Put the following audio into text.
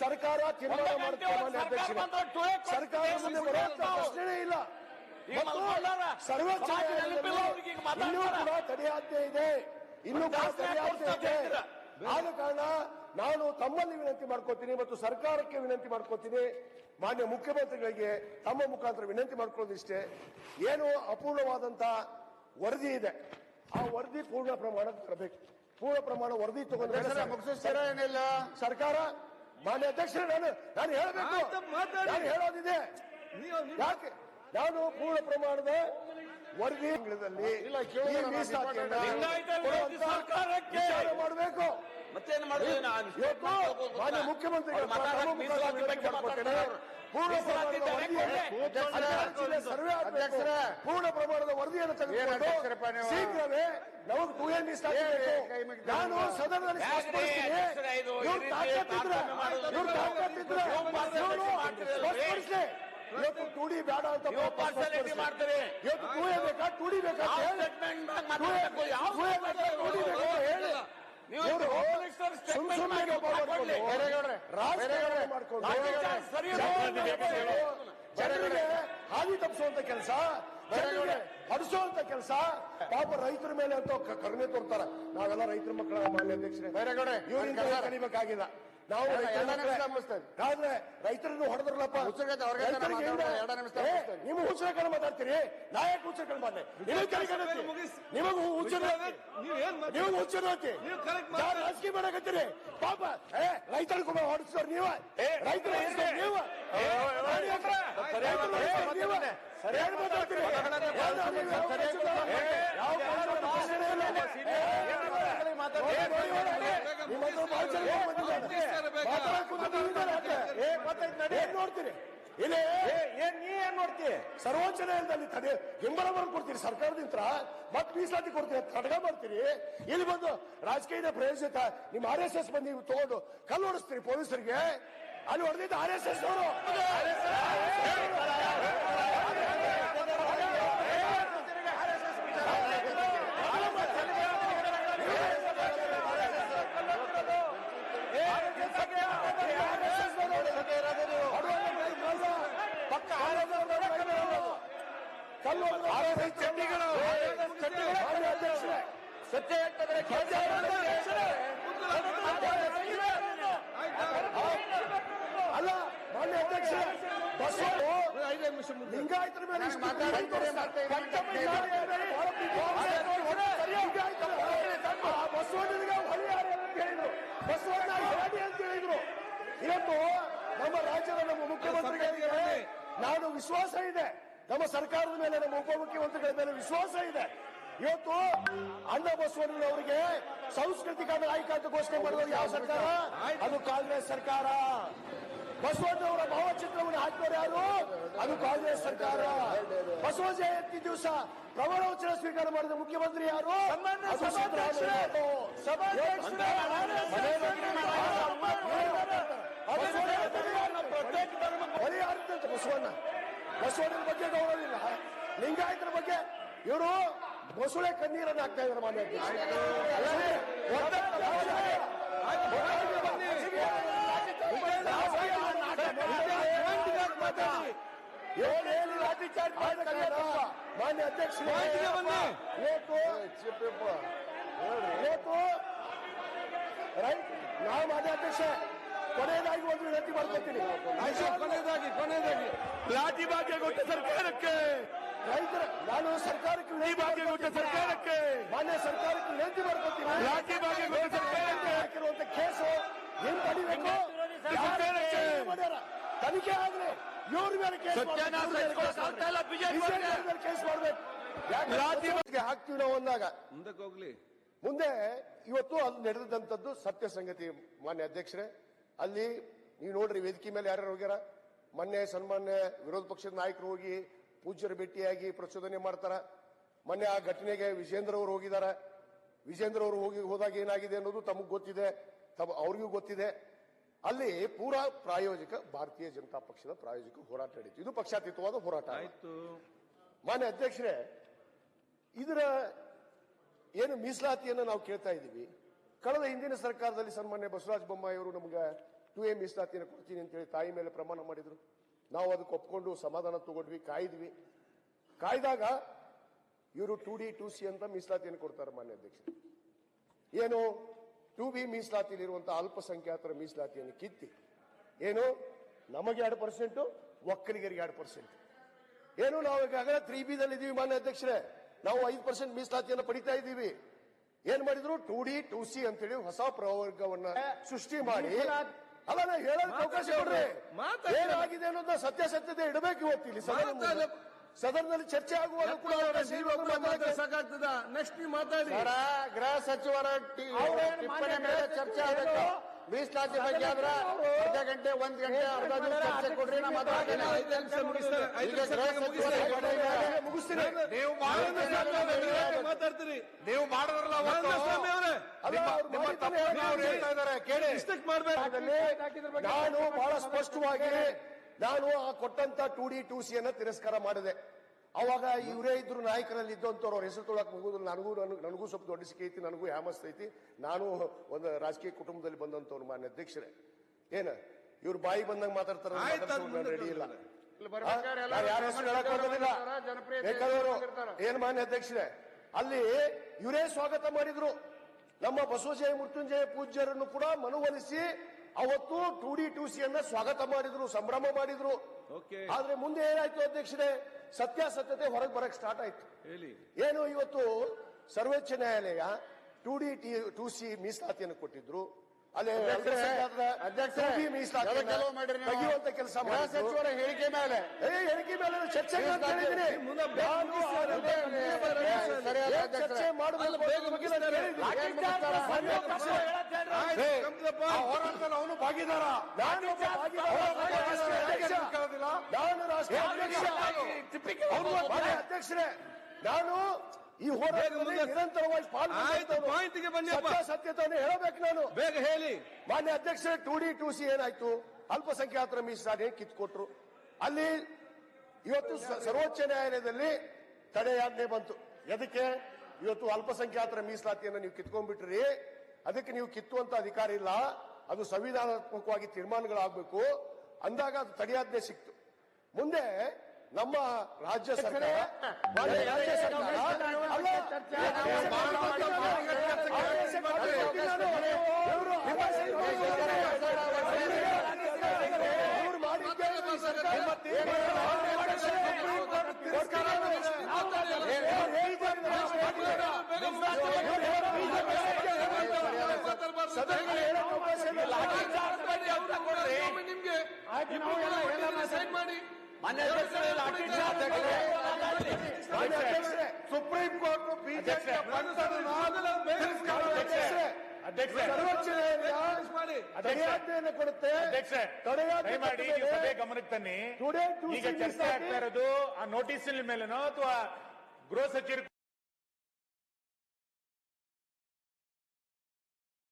ಸರ್ಕಾರ ತೀರ್ಮಾನ ಮಾಡುತ್ತೆ ಮಾನ್ಯ ಸರ್ಕಾರ ಮುಂದೆ ಬರುವಂತ ಪ್ರಶ್ನೆನೇ ಇಲ್ಲ. ಸರ್ವೋಚ್ಚ. ಇನ್ನೂ ಕೂಡ ತಡೆಯಾಜ್ಞೆ ಇದೆ. ಇನ್ನೂ ಕೂಡ ಜಾಸ್ತಿ ತಡೆಯಾಜ್ಞೆ ಇದೆ? ಆದ ಕಾರಣ ನಾನು ತಮ್ಮಲ್ಲಿ ವಿನಂತಿ ಮಾಡ್ಕೋತೀನಿ ಮತ್ತು ಸರ್ಕಾರಕ್ಕೆ ವಿನಂತಿ ಮಾಡ್ಕೋತೀನಿ. ಮಾನ್ಯ ಮುಖ್ಯಮಂತ್ರಿಗಳಿಗೆ ತಮ್ಮ ಮುಖಾಂತರ ವಿನಂತಿ ಮಾಡ್ಕೊಳ್ಳೋದಿಷ್ಟೇ. ಏನು ಅಪೂರ್ಣವಾದಂತ ವರದಿ ಇದೆ. ಆ ವರದಿ ಪೂರ್ಣ ಪ್ರಮಾಣಕ್ಕೆ ತರಬೇಕು. ಪೂರ್ಣ ಪ್ರಮಾಣ ವರದಿ ತಗೊಂಡ್ರೆ ಸರ್ಕಾರ ಮಾನ್ಯ ಅಧ್ಯಕ್ಷರು ನಾನು ನಾನು ಹೇಳಬೇಕು. ನಾನು ಹೇಳೋದಿದೆ. ಯಾಕೆ? ನಾನು ಪೂರ್ಣ ಪ್ರಮಾಣದ ವರದಿ ಮಾಡಬೇಕು. ಮತ್ತೇನು ಇವತ್ತು ಮಾನ್ಯ ಮುಖ್ಯಮಂತ್ರಿಗಳ ಪೂರ್ಣ ಪ್ರಮಾಣದ ಸರ್ವೆ. ಪೂರ್ಣ ಪ್ರಮಾಣದ ವರದಿಯನ್ನು ತೆಗೆದುಕೊಂಡು ಶೀಘ್ರವೇ ನಮಗೆ ಟೂ ಎನ್ ನಾನು? ಸದನದಲ್ಲಿ ಯಾಕ್ರಿ ಸ್ಪಷ್ಟಪಡಿಸ್ತೀನಿ. ಅಧ್ಯಕ್ಷರೇ ಇದು ಈ ಇವ್ರು ರೀತಿ ತಾಕತ್ತಿದ್ರೆ ತಾರತಮ್ಯ ಮಾಡೋದು? ಇವ್ರು ತಾಕತ್ತಿದ್ರೆ ನೀವು ಪಾರ್ಸಲ್ ಮಾಡ್ತೀರಲ್ರಿ? ಸ್ಪಷ್ಟಪಡಿಸಿ. ಇವತ್ತು ಟೂಡಿ ಬೇಡ ಅಂತ ಮಾಡ್ತಾರೆ. ಇವತ್ತು ಟೂ ಎ ಬೇಕಾ ಟೂಡಿ ಬೇಕಾ ಟೂಡಿ ಬೇಕಾ ಹೇಳಿ. ನೀವು ಇವ್ರು ಜನರಿಗೆ- ಹಾದಿ ತಪ್ಪಿಸುವಂತ ಕೆಲಸ. ಜನರಿಗೆ ಹಡಿಸುವಂತ ಕೆಲಸ. ಪಾಪ ರೈತರ ಮೇಲೆ ಅಂತ ಕ- ಕರುಣೆ ತೋರ್ತಾರೆ. ನಾವೆಲ್ಲ ರೈತರ ಮಕ್ಕಳ ಮಾನ್ಯ ಅಧ್ಯಕ್ಷರೇ. ಬೇರೆಗೌಡ್ರೆ, ಇವರಿಂದ. ಕಲಿಬೇಕಾಗಿಲ್ಲ. ನಾವು. ಆದ್ರೆ ರೈತರನ್ನು ಹೊಡೆದ್ರಲ್ಲಪ್ಪ. ನೀವು ಹುಚ್ಚರಕಣ ಮಾತಾಡ್ತೀರಿ. ನಾಯಕ ಹುಚ್ಚರಕಣ ಮಾತಾಡಿ ನಿಮಗೆ ಹುಚ್ಚರತಿ ನೀವು ಮಾತಾಡ್ತೀರಿ? ರಾಜಕೀಯ ಮಾಡಕತ್ತೀರಿ ಪಾಪ ಏ ರೈತರ ಕೂಡ ಹೊಡಿಸೋರು ನೀವ ರೈತರ ನೀವ ಸರಿಯಾಗಿ ಮಾತಾಡ್ತೀರಿ. ಏನ್ ನೋಡ್ತೀರಿ ಇಲ್ಲಿ ಏನ್ ನೀ ಏನ್ ನೋಡ್ತಿ ಸರ್ವೋಚ್ಚ ನ್ಯಾಯಾಲಯದಲ್ಲಿ ತಡೆ ಬೆಂಬಲ ಕೊಡ್ತೀರಿ ಸರ್ಕಾರದಿಂದ ಮತ್ತೆ ಮೀಸಲಾತಿ ಕೊಡ್ತೀರಿ ತಡಗ ಮಾಡ್ತೀರಿ. ಇಲ್ಲಿ ಬಂದು ರಾಜಕೀಯದ ಪ್ರಯೋಜಿತ ನಿಮ್ಮ ಆರ್ ಎಸ್ ಎಸ್ ಬಂದು ನೀವು ತಗೊಂಡು ಕಲ್ಲು ಹೊಡಿಸ್ತೀರಿ ಪೊಲೀಸರಿಗೆ. ಅಲ್ಲಿ ಹೊಡೆದಿದ್ದ ಆರ್ ಎಸ್ ಎಸ್ ಅವರು ಪಕ್ಕ ಕಲ್ಲು ಚಡ್ಡಿಗಳು ಅಧ್ಯಕ್ಷರೇ ಸತ್ಯ ಹೇಳ್ತದ್ರೆ ಕೆಲಸ ಅಲ್ಲ ಮಾನ್ಯ ಅಧ್ಯಕ್ಷ ಲಿಂಗಾಯತರ ಮೇಲೆ ಬಸವಣ್ಣನಿಗೆ ಹೊಳೆಯಾರಿ ಅಂತ ಹೇಳಿದ್ರು. ಬಸವಣ್ಣ ಹೇಳಿ ಅಂತ ಹೇಳಿದ್ರು? ಇವತ್ತು ನಮ್ಮ ರಾಜ್ಯದ ನಮ್ಮ ಮುಖ್ಯಮಂತ್ರಿಗಳಿಗೆ ನಾನು ವಿಶ್ವಾಸ ಇದೆ. ನಮ್ಮ ಸರ್ಕಾರದ ಮೇಲೆ ನಮ್ಮ ಉಪಮುಖ್ಯಮಂತ್ರಿಗಳ ಮೇಲೆ ವಿಶ್ವಾಸ ಇದೆ. ಇವತ್ತು ಅಣ್ಣ ಬಸವಣ್ಣನವರಿಗೆ ಸಾಂಸ್ಕೃತಿಕ ನಾಯಕ ಅಂತ ಘೋಷಣೆ ಮಾಡಿದವರು ಯಾವ ಸರ್ಕಾರ? ಅದು ಕಾಂಗ್ರೆಸ್ ಸರ್ಕಾರ. ಬಸವಣ್ಣವರ ಭಾವಚಿತ್ರವನ್ನು ಹಾಕಿದವರು ಯಾರು? ಅದು ಕಾಂಗ್ರೆಸ್ ಸರ್ಕಾರ. ಬಸವ ಜಯಂತಿ ದಿವಸ ಪ್ರಮಾಣವಚನ ಸ್ವೀಕಾರ ಮಾಡಿದ ಮುಖ್ಯಮಂತ್ರಿ ಯಾರು? ಬಸವಣ್ಣ ಬಸವಣ್ಣನ ಬಗ್ಗೆ ಗೌರವ ಇಲ್ಲ. ಲಿಂಗಾಯತರ ಬಗ್ಗೆ ಇವರು ಬಸಳೆ ಕಣ್ಣೀರನ್ನು ಹಾಕ್ತಾ ಇದ್ದಾರೆ ಮಾನ್ಯ ಅಧ್ಯಕ್ಷ. ಏನ್ ಹೇಳಿ ಲಾಠಿ ಚಾರ್ಜ್ ಮಾಡ್ಬೇಕಾದ್ರೆ ಮಾನ್ಯ ಅಧ್ಯಕ್ಷ ಇವತ್ತು ಇವತ್ತು ರೈಟ್ ನಾವು ಮಾನ್ಯ ಅಧ್ಯಕ್ಷ ಕೊನೆಯದಾಗಿ ಒಂದು ವಿನಂತಿ ಮಾಡ್ಕೊತೀನಿ ಕೊನೆಯದಾಗಿ ಕೊನೆಯದಾಗಿ ಲಾಠಿ ಭಾಗ್ಯ ಕೊಟ್ಟ ಸರ್ಕಾರಕ್ಕೆ ನಾನು ಸರ್ಕಾರಕ್ಕೆ ಈ ಭಾಗ್ಯ ಕೊಟ್ಟ ಸರ್ಕಾರಕ್ಕೆ. ಮಾನ್ಯ ಸರ್ಕಾರಕ್ಕೆ ವಿನಂತಿ ಮಾಡ್ಕೊತೀನಿ ಲಾಠಿ ಭಾಗ್ಯ ಕೊಟ್ಟ ಸರ್ಕಾರಕ್ಕೆ. ಹಾಕಿರುವಂತ ಕೇಸು ಏನ್ ತಡಿಬೇಕು ಸರ್ಕಾರಕ್ಕೆ. ತನಿಖೆ ಆದ್ರೆ ಇವ್ರ ಮೇಲೆ ಕೇಸ್ ಕೇಸ್ ಮಾಡ್ಬೇಕು. ಯಾಕೆ? ಹಾಕ್ತೀವಿ ನಾವು ಅಂದಾಗ. ಮುಂದಕ್ಕೆ ಹೋಗ್ಲಿ. ಮುಂದೆ ಇವತ್ತು ಅಲ್ಲಿ ನಡೆದಂತದ್ದು ಸತ್ಯ ಸಂಗತಿ ಮಾನ್ಯ ಅಧ್ಯಕ್ಷರೇ. ಅಲ್ಲಿ ನೀವು ನೋಡ್ರಿ ವೇದಿಕೆ ಮೇಲೆ ಯಾರ್ಯಾರು ಹೋಗ್ಯಾರ? ಮೊನ್ನೆ ಸನ್ಮಾನ್ಯ ವಿರೋಧ ಪಕ್ಷದ ನಾಯಕರು ಹೋಗಿ ಪೂಜ್ಯರ ಭೇಟಿಯಾಗಿ ಪ್ರಚೋದನೆ ಮಾಡ್ತಾರ. ಮೊನ್ನೆ ಆ ಘಟನೆಗೆ ವಿಜೇಂದ್ರ ಅವರು ಹೋಗಿದಾರ. ವಿಜೇಂದ್ರ ಅವರು ಹೋಗಿ ಹೋದಾಗ ಏನಾಗಿದೆ ಅನ್ನೋದು ತಮಗ್ ಗೊತ್ತಿದೆ. ತಮ್ಮ ಅವ್ರಿಗೂ ಗೊತ್ತಿದೆ. ಅಲ್ಲಿ ಪೂರಾ ಪ್ರಾಯೋಜಕ ಭಾರತೀಯ ಜನತಾ ಪಕ್ಷದ ಪ್ರಾಯೋಜಕ ಹೋರಾಟ ನಡೀತು. ಇದು ಪಕ್ಷಾತೀತವಾದ ಹೋರಾಟ. ಆಯ್ತು. ಮಾನ್ಯ ಅಧ್ಯಕ್ಷರೇ ಇದರ ಏನು ಮೀಸಲಾತಿಯನ್ನು ನಾವು ಕೇಳ್ತಾ ಇದ್ದೀವಿ. ಕಳೆದ ಹಿಂದಿನ ಸರ್ಕಾರದಲ್ಲಿ ಸನ್ಮಾನ್ಯ ಬಸವರಾಜ ಬೊಮ್ಮಾಯಿ ಅವರು ನಮ್ಗೆ ಟು ಎ ಮೀಸಲಾತಿಯನ್ನು ಕೊಡ್ತೀನಿ ಅಂತೇಳಿ ತಾಯಿ ಮೇಲೆ ಪ್ರಮಾಣ ಮಾಡಿದ್ರು. ನಾವು ಅದಕ್ಕೆ ಒಪ್ಕೊಂಡು ಸಮಾಧಾನ ತಗೊಂಡ್ವಿ, ಕಾಯ್ದ್ವಿ. ಕಾಯ್ದಾಗ ಇವರು ಟು ಡಿ ಟು ಸಿ ಅಂತ ಮೀಸಲಾತಿಯನ್ನು ಕೊಡ್ತಾರೆ ಮಾನ್ಯ ಅಧ್ಯಕ್ಷರು. ಏನು? ಟು ಬಿ ಮೀಸಲಾತಿಯಲ್ಲಿರುವಂತಹ ಅಲ್ಪಸಂಖ್ಯಾತರ ಮೀಸಲಾತಿಯನ್ನು ಕಿತ್ತಿ. ಏನು? ನಮಗೆ ಎರಡು ಪರ್ಸೆಂಟು ಒಕ್ಕಲಿಗರಿಗೆ ಎರಡು ಪರ್ಸೆಂಟ್ ಏನು? ನಾವು ಈಗಾಗಲೇ ತ್ರೀ ಬಿ ದಲ್ಲಿ ಇದೀವಿ ಮಾನ್ಯ ಅಧ್ಯಕ್ಷರೇ. ನಾವು ಐದು ಪರ್ಸೆಂಟ್ ಮೀಸಲಾತಿಯನ್ನು ಪಡಿತಾ ಇದ್ದೀವಿ. ಏನ್ ಮಾಡಿದ್ರು? ಟು ಡಿ ಟು ಸಿ ಅಂತೇಳಿ ಹೊಸ ಪ್ರವರ್ಗವನ್ನ ಸೃಷ್ಟಿ ಮಾಡಿ ಅಲ್ಲ ನಾ ಹೇಳೋದಕ್ಕೆ ಅವಕಾಶ ಕೊಡ್ರಿ ಮಾತಾಡಿ. ಏನಾಗಿದೆ ಅನ್ನೋದನ್ನ ಸತ್ಯಾಸತ್ಯತೆ ಇಡಬೇಕು ಇವತ್ತು ಇಲ್ಲಿ ಸದನ ಮುಂದೆ. ಮಾತಾಡಿ. ಸದನದಲ್ಲಿ ಚರ್ಚೆ ಆಗುವಾಗ ಕೂಡ ಅವಕಾಶ ಮಾತಾಡಕ್ಕೆ. ಸಾಕಾಗ್ತದ ನೆಕ್ಸ್ಟ್ ನೀವು ಮಾತಾಡಿ ಸರ ಗೃಹ ಸಚಿವರ ಟಿ- ಟಿಪ್ಪಣಿ ಮೇಲೆ ಚರ್ಚೆ ಆಗಬೇಕು ಮೀಸಲಾತಿ ಬಗ್ಗೆ ಆದ್ರೆ ಅರ್ಧ ಗಂಟೆ ಒಂದ್ ಗಂಟೆ ಅರ್ಧ ದಿವಸ ಚರ್ಚೆ ಕೊಡ್ರಿ ನಮ್ಮ ನೀವು ಮಾತಾಡ್ತೀರಿ. ನೀವು ಮಾಡಿದ್ರಲ್ಲ ನಾನು ಬಹಳ ಸ್ಪಷ್ಟವಾಗಿ ನಾನು ಆ ಕೊಟ್ಟಂತ ಟು ಡಿ ಟು ಸಿ ಅನ್ನ ತಿರಸ್ಕಾರ ಮಾಡಿದೆ. ಅವಾಗ ಇವರೇ ಇದ್ರು ನಾಯಕರಲ್ಲಿ ಇದ್ದಂಥವ್ರು ಅವ್ರ ಹೆಸರು ತೊಳಕ್ ಮುಗಿದ್ರು ನನಗೂ ನನಗೂ ನನಗೂ ಸ್ವಲ್ಪ ದೊಡ್ಡ ಸಿಕ್ಕ ಐತಿ ನನಗೂ ಹ್ಯಾಮಸ್ತೈತಿ ನಾನು ಒಂದು ರಾಜಕೀಯ ಕುಟುಂಬದಲ್ಲಿ ಬಂದಂಥವ್ರು ಮಾನ್ಯ ಅಧ್ಯಕ್ಷರೇ. ಏನ? ಇವ್ರು ಬಾಯಿ ಬಂದಂಗ ಮಾತಾಡ್ತಾರೆ ರೆಡಿ ಇಲ್ಲ. ಇಲ್ಲಿ ಬರ್ಬೇಕಾದ್ರೆ ಎಲ್ಲ ಯಾರ ಹೆಸರು ಹೇಳಕ್ ಹೋಗೋದಿಲ್ಲ. ಜನಪ್ರಿಯತೆ ಬೇಕಾದವರು ಏನ್ ಮಾನ್ಯ ಅಧ್ಯಕ್ಷರೇ? ಅಲ್ಲಿ ಇವರೇ ಸ್ವಾಗತ ಮಾಡಿದ್ರು. ನಮ್ಮ ಬಸವಜಯ ಮೃತ್ಯುಂಜಯ ಪೂಜ್ಯರನ್ನು ಕೂಡ ಮನವೊಲಿಸಿ ಅವತ್ತು ಟು ಡಿ ಟು ಸಿ ಅನ್ನ ಸ್ವಾಗತ ಮಾಡಿದ್ರು ಸಂಭ್ರಮ ಮಾಡಿದ್ರು. ಓಕೆ. ಆದ್ರೆ ಮುಂದೆ ಏನಾಯ್ತು ಅಧ್ಯಕ್ಷರೇ? ಸತ್ಯಾಸತ್ಯತೆ ಹೊರಗೆ ಬರಕ್ ಸ್ಟಾರ್ಟ್ ಆಯ್ತು. ಹೇಳಿ ಏನು ಇವತ್ತು ಸರ್ವೋಚ್ಚ ನ್ಯಾಯಾಲಯ to D T to C ಮೀಸಲಾತಿಯನ್ನು ಕೊಟ್ಟಿದ್ರು. ಅಲ್ಲಿ ಅಲ್ಪಸಂಖ್ಯಾತರ ಅಧ್ಯಕ್ಷರೇ, 2B ಮೀಸಲಾತಿಯನ್ನ ಕೆಲವು ಮಾಡಿರಿ ಕೆಲಸ ಸಚಿವರ ಹೇಳಿಕೆ ಮೇಲೆ. ಹೇಳಿಕೆ ಮೇಲೆ ಚರ್ಚೆ. ಚರ್ಚೆ. ಆ ಹೋರಾಟದಲ್ಲಿ ಅವನು ಭಾಗಿದಾರ. ನಾನು. ರಾಷ್ಟ್ರೀಯ ಅಧ್ಯಕ್ಷ. ಅಧ್ಯಕ್ಷ. ಅಧ್ಯಕ್ಷರೇ. ನಾನು ಈ ಹೋರಾಟದಲ್ಲಿ ಮುಂದೆ- ನಿರಂತರವಾಗಿ ಆಯ್ತು, ಮಾಹಿತಿಗೆ ಬನ್ನಿ. ಸತ್ಯಾಸತ್ಯತೆಯನ್ನು ಹೇಳಬೇಕು ನಾನು. ಬೇಗ ಹೇಳಿ. ಮಾನ್ಯ ಅಧ್ಯಕ್ಷ ಟೂ ಡಿ ಟೂ ಸಿ ಏನಾಯ್ತು? ಅಲ್ಪಸಂಖ್ಯಾತರ ಮೀಸಲಾತಿ ಕಿತ್ಕೊಟ್ರು? ಅಲ್ಲಿ ಇವತ್ತು ಸರ್ವೋಚ್ಚ ನ್ಯಾಯಾಲಯದಲ್ಲಿ ತಡೆಯಾಜ್ಞೆ ಬಂತು. ಎದಕ್ಕೆ? ಇವತ್ತು ಅಲ್ಪಸಂಖ್ಯಾತರ ಮೀಸಲಾತಿಯನ್ನು ನೀವು ಕಿತ್ಕೊಂಡ್ಬಿಟ್ರಿ. ಅದಕ್ಕೆ ನೀವು ಕಿತ್ತುವಂತ ಅಧಿಕಾರ ಇಲ್ಲ. ಅದು ಸಂವಿಧಾನಾತ್ಮಕವಾಗಿ ತೀರ್ಮಾನಗಳಾಗಬೇಕು. ಅಂದಾಗ ಅದು ತಡೆಯಾಜ್ಞೆ ಸಿಕ್ತು. ಮುಂದೆ ನಮ್ಮ ರಾಜ್ಯ ಸರ್ಕಾರ ರಾಜ್ಯ ಸರ್ಕಾರ ಇಲ್ಲ. ನಿಮ್ಗೆ ಸೈನ್ ಮಾಡಿ ಮಾನ್ಯ ಸುಪ್ರೀಂ ಕೋರ್ಟ್ ಬಿಜೆಪಿ ತಡೆಯಾಜ್ಞೆಯನ್ನು ಕೊಡುತ್ತೆ. ಅಧ್ಯಕ್ಷೆ ಮಾಡಿ ಸಭೆ ಗಮನಕ್ಕೆ ತನ್ನಿ. ಈಗ ಚರ್ಚೆ ಆಗ್ತಾ ಇರೋದು ಆ ನೋಟಿಸ್ ಮೇಲೆನೋ ಅಥವಾ ಗೃಹ ಸಚಿವರು